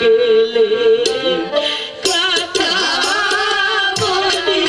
গেলে কথা বলি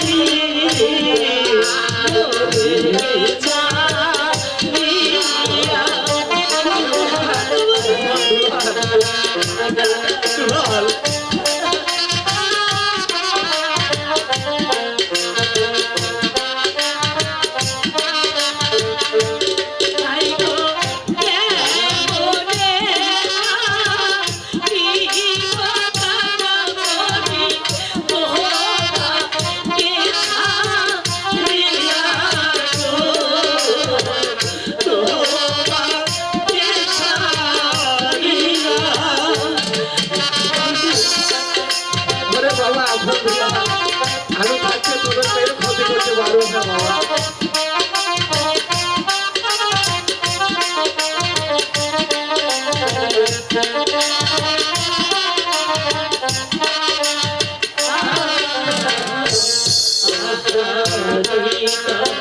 আর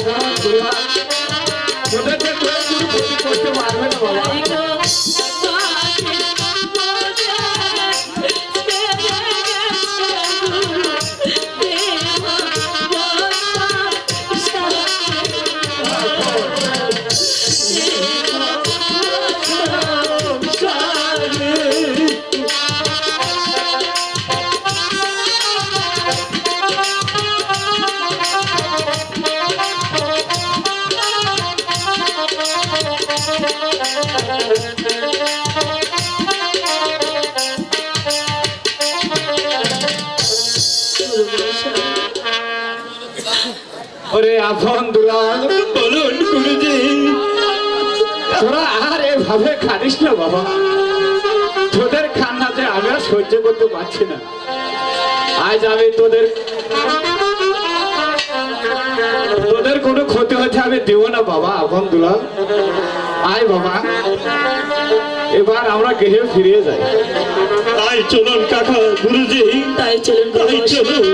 ওরে বাবা ওরে আপন দুলাল বলুন গুরুজি। তোরা আর এভাবে খানিস না বাবা। তোদের খান্নাতে আমি আর সহ্য করতে পারছি না। আজ আমি তোদের তোদের কোনো ক্ষতি হচ্ছে আমি দেবো না বাবা আপন দুলাল আয় বাবা। এবার আমরা গৃহে ফিরে যাই। তাই চলুন কাকা গুরুজি। তাই চলুন তাই চলুন।